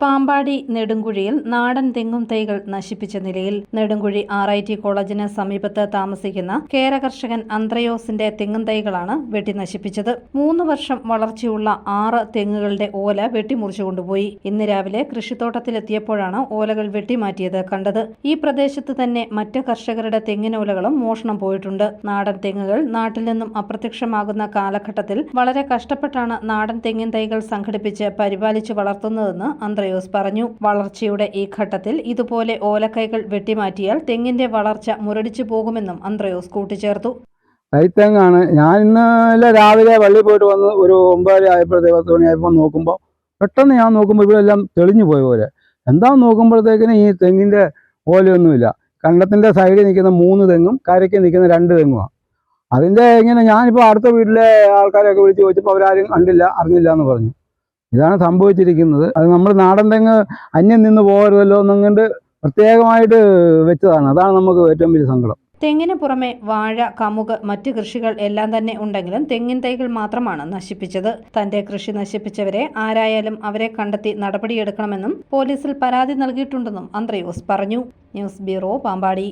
പാമ്പാടി നെടുങ്കുഴിയിൽ നാടൻ തെങ്ങും തൈകൾ നശിപ്പിച്ച നിലയിൽ നെടുങ്കുഴി ആർ ഐ ടി കോളേജിന് സമീപത്ത് താമസിക്കുന്ന കേരകർഷകൻ അന്ത്രയോസിന്റെ തെങ്ങും തൈകളാണ് വെട്ടി നശിപ്പിച്ചത് മൂന്ന് വർഷം വളർച്ചയുള്ള ആറ് തെങ്ങുകളുടെ ഓല വെട്ടിമുറിച്ചു കൊണ്ടുപോയി ഇന്ന് രാവിലെ കൃഷിത്തോട്ടത്തിലെത്തിയപ്പോഴാണ് ഓലകൾ വെട്ടിമാറ്റിയത് കണ്ടത്. ഈ പ്രദേശത്ത് തന്നെ മറ്റ് കർഷകരുടെ തെങ്ങിനോലകളും മോഷണം പോയിട്ടുണ്ട്. നാടൻ തെങ്ങുകൾ നാട്ടിൽ നിന്നും അപ്രത്യക്ഷമാകുന്ന കാലഘട്ടത്തിൽ വളരെ കഷ്ടപ്പെട്ടാണ് നാടൻ തെങ്ങിൻ തൈകൾ സംഘടിപ്പിച്ച് പരിപാലിച്ച് വളർത്തുന്നതെന്ന് അന്ത്രയോസ് പറഞ്ഞു. വളർച്ചയുടെ ഈ ഘട്ടത്തിൽ ഇതുപോലെ ഓലക്കൈകൾ വെട്ടിമാറ്റിയാൽ തെങ്ങിന്റെ വളർച്ച മുരടിച്ചു പോകുമെന്നും അന്ത്രയോസ് കൂട്ടിച്ചേർത്തു. കൈത്തെങ്ങാണ് ഞാൻ ഇന്നലെ രാവിലെ വള്ളി പോയിട്ട് വന്ന് ഒരു ഒമ്പതര ആയപ്പോഴത്തേക്ക് പത്ത് മണിയായപ്പോൾ നോക്കുമ്പോൾ പെട്ടെന്ന് ഞാൻ നോക്കുമ്പോൾ ഇവിടെ എല്ലാം തെളിഞ്ഞു പോയ പോലെ. എന്താ നോക്കുമ്പോഴത്തേക്കിന് ഈ തെങ്ങിന്റെ ഓലയൊന്നുമില്ല. കണ്ടത്തിന്റെ സൈഡിൽ നിൽക്കുന്ന മൂന്ന് തെങ്ങും കരയ്ക്ക് നിൽക്കുന്ന രണ്ട് തെങ്ങുമാണ് അതിന്റെ ഇങ്ങനെ ഞാനിപ്പോൾ അടുത്ത വീട്ടിലെ ആൾക്കാരെയൊക്കെ വിളിച്ച് ചോദിച്ചപ്പോൾ അവരാരും കണ്ടില്ല അറിഞ്ഞില്ല എന്ന് പറഞ്ഞു. ഇതാണ് സംഭവിച്ചിരിക്കുന്നത്. അത് നമ്മൾ നാടൻ തെങ്ങ് അന്യം നിന്ന് പോകരുതല്ലോ എന്നുകൊണ്ട് പ്രത്യേകമായിട്ട് വെച്ചതാണ്. അതാണ് നമുക്ക് ഏറ്റവും വലിയ സങ്കടം. തെങ്ങിന് പുറമെ വാഴ കമുക് മറ്റു കൃഷികൾ എല്ലാം തന്നെ ഉണ്ടെങ്കിലും തെങ്ങിൻ തൈകൾ മാത്രമാണ് നശിപ്പിച്ചത്. തന്റെ കൃഷി നശിപ്പിച്ചവരെ ആരായാലും അവരെ കണ്ടെത്തി നടപടിയെടുക്കണമെന്നും പോലീസിൽ പരാതി നൽകിയിട്ടുണ്ടെന്നും അന്ത്രയോസ് പറഞ്ഞു. News bureau Pampady.